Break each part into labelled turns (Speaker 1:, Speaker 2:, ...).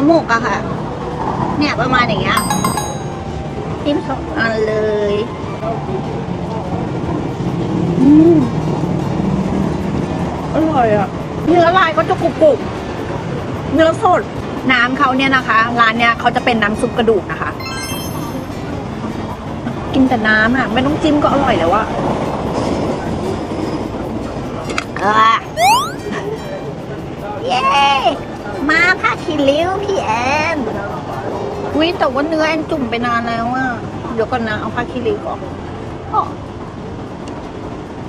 Speaker 1: อหมกอะค่ะ เนี่ยประมาณอย่างเงี้ยจิ้มสองอันเลยอืมอร่อยอะเนื้อลายก็จะกรุบกรุบเนื้อสด น้ำเขาเนี่ยนะคะ ร้านเนี่ยเขาจะเป็นน้ำซุปกระดูกนะคะ กินแต่น้ำอะไม่ต้องจิ้มก็อร่อยแล้วอะเออ มาผ้าคีริ้วพี่แอนวิแต่ว่าเนื้อแอนจุ่มไปนานแล้วอะเดี๋ยวก่อนนะเอาผ้าคีริ้วก่อนอ้อ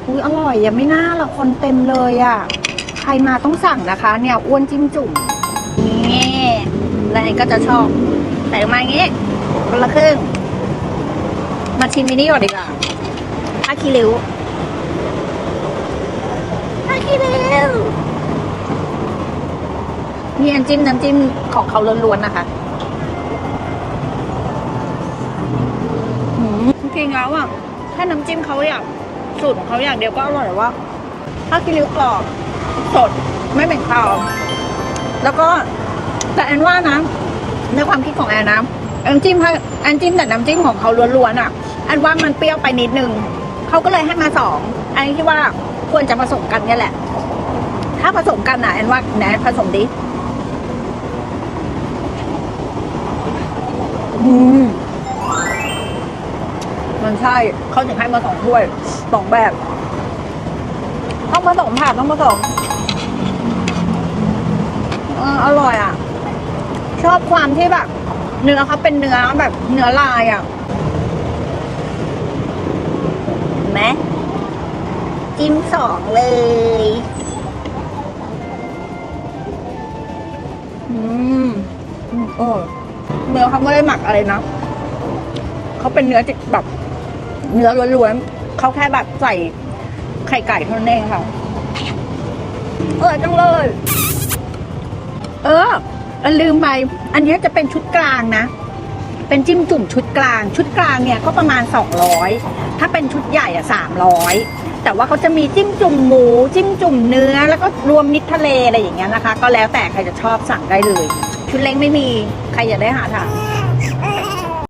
Speaker 1: อุ้ยอร่อยยังไม่น่าละคนเต็มเลยอะใครมาต้องสั่งนะคะ เนี่ยอ้วนจิ้มจุ่มนี่แล้วแอนก็จะชอบใส่มาอย่างงี้คนละครึ่ง มาชิมมินี่ก่อนดีกว่าผ้าคีริ้วผ้าคีริ้ว นี่น้ำจิ้มน้ำจิ้มของเขาล้วนๆนะคะหืมจริงแล้วอะถ้าน้ำจิ้มเขาอยากสูตรของเขาอย่างเดียวก็อร่อยว่าถ้ากิริ้วกรอบสดไม่เหม็นคาวแล้วก็แต่แอนว่านะในความคิดของแอนนะแอนจิ้มให้แอนจิ้มแต่น้ำจิ้มของเขาล้วนๆอะแอนว่ามันเปรี้ยวไปนิดนึงเขาก็เลยให้มาสองอันนี้คิดว่าควรจะผสมกันเนี่ยแหละ ถ้าผสมกันนะแอนว่าแอนผสมดิ มันใช่เขาถึงให้มาสองถ้วยสองแบบต้องผสมค่ะต้องผสมเอออร่อยอะ ชอบความที่แบบ เนื้อเขาเป็นเนื้อแบบเนื้อลายอะเห็นไหมจิ้มสองเลยอืมอืมโอ้เนื้อเขาไม่ได้หมักอะไรนะเขาเป็นเนื้อจิแบบ เนื้อล้วนๆเขาแค่แบบใส่ไข่ไก่เท่านั้นเองค่ะเออจังเลย เออลืมไป อันนี้จะเป็นชุดกลางนะ เป็นจิ้มจุ่มชุดกลาง ชุดกลางเนี่ยก็ประมาณ 200 ถ้าเป็นชุดใหญ่อะ300 แต่ว่าเขาจะมีจิ้มจุ่มหมู จิ้มจุ่มเนื้อ แล้วก็รวมมิตรทะเลอะไรอย่างเงี้ยนะคะ ก็แล้วแต่ใครจะชอบสั่งได้เลย ชุดเล็กไม่มี ใครอยากได้หาทาง